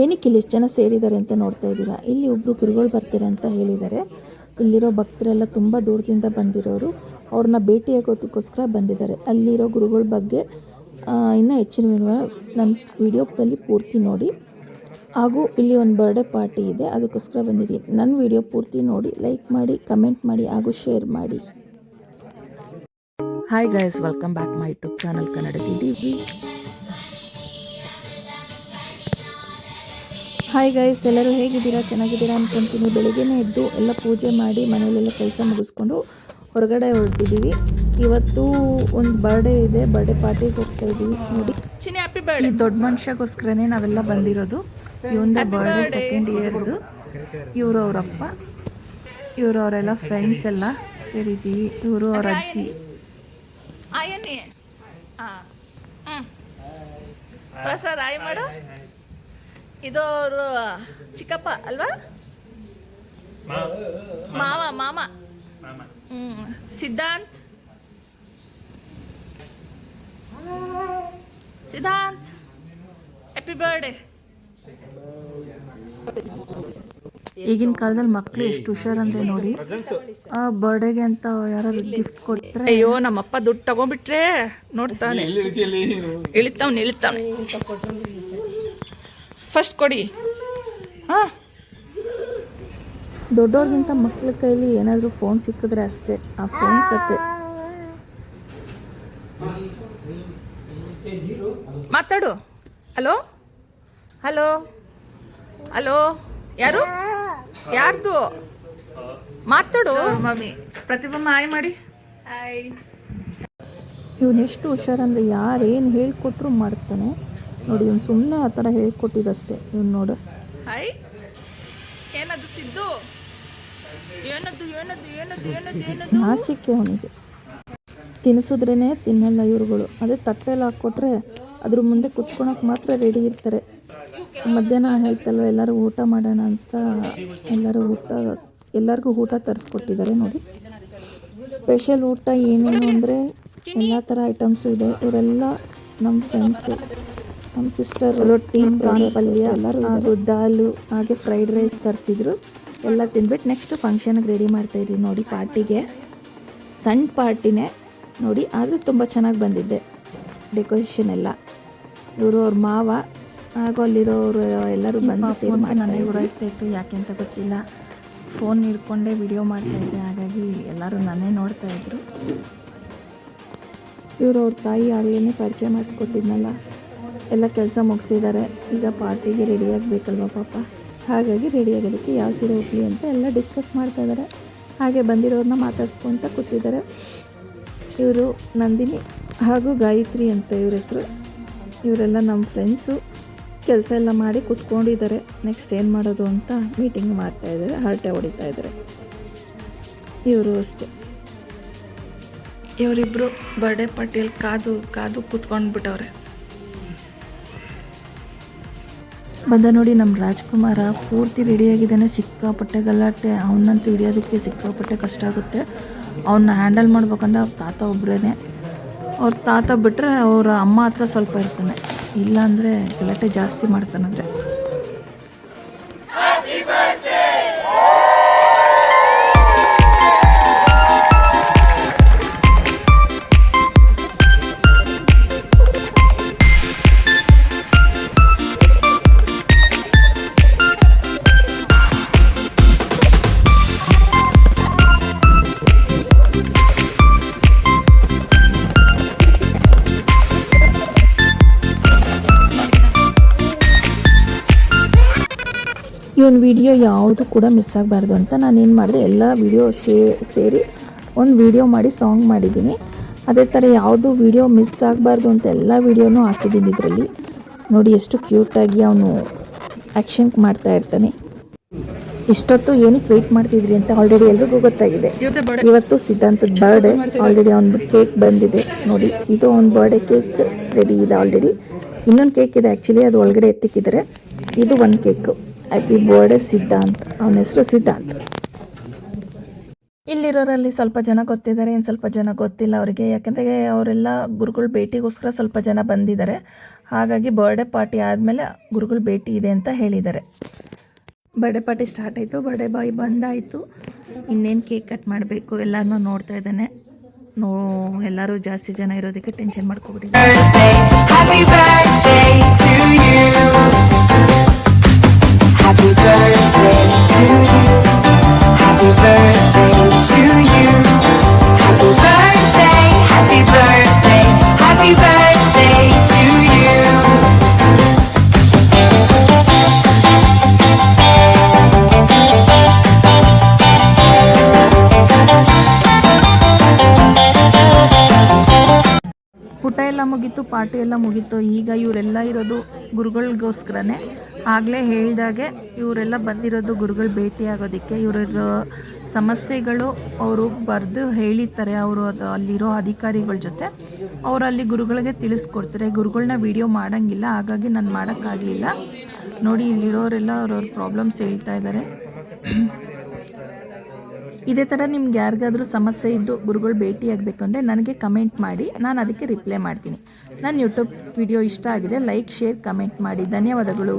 ಏನಕ್ಕೆ ಇಲ್ಲಿ ಎಷ್ಟು ಜನ ಸೇರಿದ್ದಾರೆ ಅಂತ ನೋಡ್ತಾ ಇದ್ದೀರಾ? ಇಲ್ಲಿ ಒಬ್ಬರು ಗುರುಗಳು ಬರ್ತಾರೆ ಅಂತ ಹೇಳಿದ್ದಾರೆ. ಇಲ್ಲಿರೋ ಭಕ್ತರೆಲ್ಲ ತುಂಬ ದೂರದಿಂದ ಬಂದಿರೋರು. ಅವ್ರನ್ನ ಭೇಟಿಯಾಗೋದಕ್ಕೋಸ್ಕರ ಬಂದಿದ್ದಾರೆ. ಅಲ್ಲಿರೋ ಗುರುಗಳ ಬಗ್ಗೆ ಇನ್ನೂ ಹೆಚ್ಚಿನ ವಿವರ ನನ್ನ ವಿಡಿಯೋದಲ್ಲಿ ಪೂರ್ತಿ ನೋಡಿ. ಹಾಗೂ ಇಲ್ಲಿ ಒಂದು ಬರ್ಡೇ ಪಾರ್ಟಿ ಇದೆ. ಅದಕ್ಕೋಸ್ಕರ ಬಂದಿದ್ದೀನಿ. ನನ್ನ ವಿಡಿಯೋ ಪೂರ್ತಿ ನೋಡಿ ಲೈಕ್ ಮಾಡಿ ಕಮೆಂಟ್ ಮಾಡಿ, ಹಾಗೂ ಶೇರ್ ಮಾಡಿ. Hi guys welcome back my YouTube channel Kannada T hi guys ಎಲ್ಲರೂ ಹೇಗಿದ್ದೀರಾ? ಚೆನ್ನಾಗಿದ್ದೀರಾ ಅಂದ್ಕೊಂತೀನಿ ಬೆಳಿಗ್ಗೆನೇ ಎದ್ದು ಎಲ್ಲ ಪೂಜೆ ಮಾಡಿ ಮನೆಯಲ್ಲೆಲ್ಲ ಕೆಲಸ ಮುಗಿಸ್ಕೊಂಡು ಹೊರಗಡೆ ಹೊರಟಿದ್ದೀವಿ. ಇವತ್ತು ಒಂದು ಬರ್ಡೇ ಇದೆ. ಬರ್ಡೇ ಪಾರ್ಟಿಗೆ ಹೋಗ್ತಾ ಇದ್ದೀವಿ. ನೋಡಿ. ಈ ದೊಡ್ಡ ಮನುಷ್ಯಗೋಸ್ಕರನೇ ನಾವೆಲ್ಲ ಬಂದಿರೋದು. ಇವಂದೇ ಬರ್ಡೇ ಸೆಕೆಂಡ್ ಇಯರ್ದು ಇವರು ಅವರಪ್ಪ ಇವರು ಅವರೆಲ್ಲ ಫ್ರೆಂಡ್ಸ್ ಎಲ್ಲ ಸೇರಿದ್ದೀವಿ. ಇವರು ಅವ್ರ ಅಜ್ಜಿ. ಪ್ರಸಾದ್ ಆಯ್ ಮಾಡು. ಇದು ಅವರು ಚಿಕ್ಕಪ್ಪ ಅಲ್ವಾ? ಮಾವ ಮಾಮ. ಹ್ಮ್. ಸಿದ್ಧಾಂತ್. ಸಿದ್ಧಾಂತ್. ಹ್ಯಾಪಿ ಬರ್ಡೇ ಈಗಿನ ಕಾಲದಲ್ಲಿ ಮಕ್ಕಳು ಎಷ್ಟು ಹುಷಾರಂದ್ರೆ ನೋಡಿ ಆ ಬರ್ಡೇಗೆ ಅಂತ ಯಾರು ಗಿಫ್ಟ್ ಕೊಟ್ರೆ ಅಯ್ಯೋ ನಮ್ಮಪ್ಪ ದುಡ್ಡು ತಗೊಂಡ್ಬಿಟ್ರೆ ನೋಡ್ತಾನೆ. ಇಳಿತಾವ್ನ ಇಳಿತಾವ್ನೆ ಫಸ್ಟ್ ಕೊಡಿ. ಹಾ. ದೊಡ್ಡವ್ರಿಗಿಂತ ಮಕ್ಕಳ ಕೈಲಿ ಏನಾದರೂ ಫೋನ್ ಸಿಕ್ಕಿದ್ರೆ ಅಷ್ಟೇ. ಆ ಫೋನ್ ಕತೆ ಮಾತಾಡು. ಹಲೋ ಹಲೋ ಹಲೋ ಯಾರು? ಯಾರ್ದು? ಮಾತಾಡು. ಮಮ್ಮಿ. ಪ್ರತಿಭಾ ಆಯ್ ಮಾಡಿ. ಇವನು ಎಷ್ಟು ಹುಷಾರಂದರೆ ಯಾರು ಏನು ಹೇಳ್ಕೊಟ್ರು ಮಾಡ್ತಾನೆ ನೋಡಿ ಇವ್ನು ಸುಮ್ಮನೆ ಆ ಥರ ಹೇಳ್ಕೊಟ್ಟಿದ್ದಷ್ಟೇ ಇವ್ನು ನೋಡು. ಏನದು ಸಿದ್ದು? ಏನದು ಏನದು ಏನದು ಏನದು ಏನದು? ನಾಚಿಕೆ ಅವನಿಗೆ. ತಿನ್ನಿಸಿದ್ರೇ ತಿನ್ನಲ್ಲ ಇವ್ರುಗಳು. ಅದೇ ತಟ್ಟೆಲ್ಲ ಹಾಕ್ಕೊಟ್ರೆ ಅದ್ರ ಮುಂದೆ ಕುತ್ಕೊಳಕ್ಕೆ ಮಾತ್ರ ರೆಡಿ ಇರ್ತಾರೆ. ಮಧ್ಯಾಹ್ನ ಆಯ್ತಲ್ವ ಎಲ್ಲರೂ ಊಟ ಮಾಡೋಣ ಅಂತ ಎಲ್ಲರೂ ಊಟ ಎಲ್ಲರಿಗೂ ಊಟ ತರಿಸ್ಕೊಟ್ಟಿದ್ದಾರೆ ನೋಡಿ. ಸ್ಪೆಷಲ್ ಊಟ ಏನೇನು ಅಂದರೆ ಎಲ್ಲ ಥರ ಐಟಮ್ಸು ಇದೆ. ಇವರೆಲ್ಲ ನಮ್ಮ ಫ್ರೆಂಡ್ಸು ನಮ್ಮ ಸಿಸ್ಟರ್ ರೊಟ್ಟಿ ಪ್ರಾಣಿ ಪಲ್ಯ ಎಲ್ಲರೂ ಹಾಗೂ ದಾಲು ಹಾಗೆ ಫ್ರೈಡ್ ರೈಸ್ ತರಿಸಿದ್ರು. ಎಲ್ಲ ತಿನ್ಬಿಟ್ಟು ನೆಕ್ಸ್ಟ್ ಫಂಕ್ಷನ್ಗೆ ರೆಡಿ ಮಾಡ್ತಾಯಿದ್ವಿ ನೋಡಿ ಪಾರ್ಟಿಗೆ. ಸಣ್ಣ ಪಾರ್ಟಿನೇ ನೋಡಿ ಆದರೂ ತುಂಬ ಚೆನ್ನಾಗಿ ಬಂದಿದ್ದೆ ಡೆಕೋರೇಷನ್ ಎಲ್ಲ. ಇವರು ಅವ್ರ ಮಾವ ಹಾಗೂ ಅಲ್ಲಿರೋರು ಎಲ್ಲರೂ ಬಂದು ಸೇರಿ ನನಗೆ ಉರಾಯಿಸ್ತಾ ಇತ್ತು ಯಾಕೆ ಅಂತ ಗೊತ್ತಿಲ್ಲ. ಫೋನ್ ಹಿಡ್ಕೊಂಡೇ ವಿಡಿಯೋ ಮಾಡ್ತಾ ಇದ್ದೆ ಹಾಗಾಗಿ ಎಲ್ಲರೂ ನಾನೇ ನೋಡ್ತಾ ಇದ್ರು. ಇವರು ಅವ್ರ ತಾಯಿ ಆಗಲೇ ಪರಿಚಯ ಮಾಡಿಸ್ಕೊಟ್ಟಿದ್ನಲ್ಲ, ಎಲ್ಲ ಕೆಲಸ ಮುಗಿಸಿದ್ದಾರೆ ಈಗ ಪಾರ್ಟಿಗೆ ರೆಡಿ ಆಗಬೇಕಲ್ವ ಪಾಪ. ಹಾಗಾಗಿ ರೆಡಿ ಆಗೋದಕ್ಕೆ ಯಾವ ಸೀರೆ ಹೋಗಲಿ ಅಂತ ಎಲ್ಲ ಡಿಸ್ಕಸ್ ಮಾಡ್ತಾ ಇದ್ದಾರೆ ಹಾಗೆ ಬಂದಿರೋರನ್ನ ಮಾತಾಡ್ಸ್ಕೊತ ಕೂತಿದ್ದಾರೆ. ಇವರು ನಂದಿನಿ ಹಾಗೂ ಗಾಯತ್ರಿ ಅಂತ ಇವ್ರ ಹೆಸರು. ಇವರೆಲ್ಲ ನಮ್ಮ ಫ್ರೆಂಡ್ಸು ಕೆಲಸ ಎಲ್ಲ ಮಾಡಿ ಕೂತ್ಕೊಂಡಿದ್ದಾರೆ. ನೆಕ್ಸ್ಟ್ ಏನು ಮಾಡೋದು ಅಂತ ಮೀಟಿಂಗ್ ಮಾಡ್ತಾ ಇದ್ದಾರೆ ಹರಟೆ ಹೊಡಿತಾ ಇದ್ದಾರೆ. ಇವರು ಅಷ್ಟೇ. ಇವರಿಬ್ರು ಬರ್ಡೇ ಪಾರ್ಟಿಯಲ್ಲಿ ಕಾದು ಕಾದು ಕೂತ್ಕೊಂಡ್ಬಿಟ್ಟವ್ರೆ. ಬಂದ ನೋಡಿ ನಮ್ಮ ರಾಜ್ಕುಮಾರ ಪೂರ್ತಿ ರೆಡಿಯಾಗಿದ್ದಾನೆ ಸಿಕ್ಕಾಪಟ್ಟೆ ಗಲಾಟೆ. ಅವನಂತೂ ಹಿಡಿಯೋದಕ್ಕೆ ಸಿಕ್ಕಾಪಟ್ಟೆ ಕಷ್ಟ ಆಗುತ್ತೆ. ಅವನ್ನ ಹ್ಯಾಂಡಲ್ ಮಾಡ್ಬೇಕಂದ್ರೆ ಅವ್ರ ತಾತ ಒಬ್ಬರೇ ಅವ್ರ ತಾತ ಬಿಟ್ಟರೆ ಅವರ ಅಮ್ಮ ಹತ್ರ ಸ್ವಲ್ಪ ಇರ್ತಾನೆ. ಇಲ್ಲಾಂದರೆ ಗಲಾಟೆ ಜಾಸ್ತಿ ಮಾಡ್ತಾನಂದ್ರೆ. ಇವನ್ ವಿಡಿಯೋ ಯಾವುದು ಕೂಡ ಮಿಸ್ ಆಗಬಾರ್ದು ಅಂತ ನಾನು ಏನು ಮಾಡಿದೆ, ಎಲ್ಲ ವಿಡಿಯೋ ಶೇ, ಸೇರಿ ಒಂದು ವಿಡಿಯೋ ಮಾಡಿ ಸಾಂಗ್ ಮಾಡಿದ್ದೀನಿ. ಅದೇ ಥರ ಯಾವುದು ವಿಡಿಯೋ ಮಿಸ್ ಆಗಬಾರ್ದು ಅಂತ ಎಲ್ಲ ವಿಡಿಯೋನೂ ಹಾಕಿದ್ದೀನಿ ಇದರಲ್ಲಿ. ನೋಡಿ ಎಷ್ಟು ಕ್ಯೂಟಾಗಿ ಅವನು ಆ್ಯಕ್ಷನ್ ಮಾಡ್ತಾ ಇರ್ತಾನೆ. ಇಷ್ಟೊತ್ತು ಏನಕ್ಕೆ ವೆಯ್ಟ್ ಮಾಡ್ತಿದ್ರಿ ಅಂತ ಆಲ್ರೆಡಿ ಎಲ್ರಿಗೂ ಗೊತ್ತಾಗಿದೆ. ಇವತ್ತು ಸಿದ್ಧಾಂತದ ಬರ್ಡೇ ಆಲ್ರೆಡಿ ಅವ್ನ ಕೇಕ್ ಬಂದಿದೆ. ನೋಡಿ, ಇದು ಅವ್ನ ಬರ್ಡೇ ಕೇಕ್ ರೆಡಿ ಇದೆ ಆಲ್ರೆಡಿ ಇನ್ನೊಂದು ಕೇಕ್ ಇದೆ ಆ್ಯಕ್ಚುಲಿ ಅದು ಒಳಗಡೆ ಎತ್ತಿಕ್ಕಿದ್ದಾರೆ. ಇದು ಒಂದು ಕೇಕ್ ಹ್ಯಾಪಿ ಬರ್ಡೇ ಸಿದ್ಧಾಂತ್. ಅವನ ಹೆಸರು ಸಿದ್ಧಾಂತ್. ಇಲ್ಲಿರೋರಲ್ಲಿ ಸ್ವಲ್ಪ ಜನ ಗೊತ್ತಿದ್ದಾರೆ ಇನ್ನು ಸ್ವಲ್ಪ ಜನ ಗೊತ್ತಿಲ್ಲ ಅವರಿಗೆ. ಯಾಕೆಂದರೆ ಅವರೆಲ್ಲ ಗುರುಗಳ ಭೇಟಿಗೋಸ್ಕರ ಸ್ವಲ್ಪ ಜನ ಬಂದಿದ್ದಾರೆ. ಹಾಗಾಗಿ ಬರ್ಡೇ ಪಾರ್ಟಿ ಆದಮೇಲೆ ಗುರುಗಳ ಭೇಟಿ ಇದೆ ಅಂತ ಹೇಳಿದ್ದಾರೆ. ಬರ್ಡೇ ಪಾರ್ಟಿ ಸ್ಟಾರ್ಟ್ ಆಯಿತು ಬರ್ಡೇ ಬಾಯ್ ಬಂದಾಯಿತು. ಇನ್ನೇನು ಕೇಕ್ ಕಟ್ ಮಾಡಬೇಕು ಎಲ್ಲನೂ ನೋಡ್ತಾ ಇದ್ದಾನೆ. ನೋ ಎಲ್ಲರೂ ಜಾಸ್ತಿ ಜನ ಇರೋದಕ್ಕೆ ಟೆನ್ಷನ್ ಮಾಡ್ಕೊಬಿಟ್ಟಿದ್ದಾರೆ. ಊಟ ಎಲ್ಲ ಮುಗೀತು, ಪಾರ್ಟಿ ಎಲ್ಲ ಮುಗೀತು. ಈಗ ಇವರೆಲ್ಲ ಇರೋದು ಗುರುಗಳಿಗೋಸ್ಕರನೇ. ಆಗಲೇ ಹೇಳಿದಾಗೆ ಇವರೆಲ್ಲ ಬಂದಿರೋದು ಗುರುಗಳು ಭೇಟಿ ಆಗೋದಕ್ಕೆ. ಇವರ ಸಮಸ್ಯೆಗಳು ಅವರು ಬರೆದು ಹೇಳಿರ್ತಾರೆ. ಅವರು ಅದು ಅಲ್ಲಿರೋ ಅಧಿಕಾರಿಗಳ ಜೊತೆ. ಅವರು ಅಲ್ಲಿ ಗುರುಗಳಿಗೆ ತಿಳಿಸ್ಕೊಡ್ತಾರೆ. ಗುರುಗಳನ್ನ ವಿಡಿಯೋ ಮಾಡೋಂಗಿಲ್ಲ. ಹಾಗಾಗಿ ನಾನು ಮಾಡೋಕ್ಕಾಗಲಿಲ್ಲ. ನೋಡಿ, ಇಲ್ಲಿರೋರೆಲ್ಲ ಅವ್ರವ್ರ ಪ್ರಾಬ್ಲಮ್ಸ್ ಹೇಳ್ತಾ ಇದ್ದಾರೆ ಇದೇ ಥರ ನಿಮ್ಗೆ ಯಾರಿಗಾದ್ರೂ ಸಮಸ್ಯೆ ಇದ್ದು ಗುರುಗಳು ಭೇಟಿ ಆಗಬೇಕು ಅಂದರೆ ನನಗೆ ಕಮೆಂಟ್ ಮಾಡಿ. ನಾನು ಅದಕ್ಕೆ ರಿಪ್ಲೈ ಮಾಡ್ತೀನಿ. ನನ್ನ ಯೂಟ್ಯೂಬ್ ವಿಡಿಯೋ ಇಷ್ಟ ಆಗಿದೆ ಲೈಕ್ ಶೇರ್ ಕಮೆಂಟ್ ಮಾಡಿ. ಧನ್ಯವಾದಗಳು.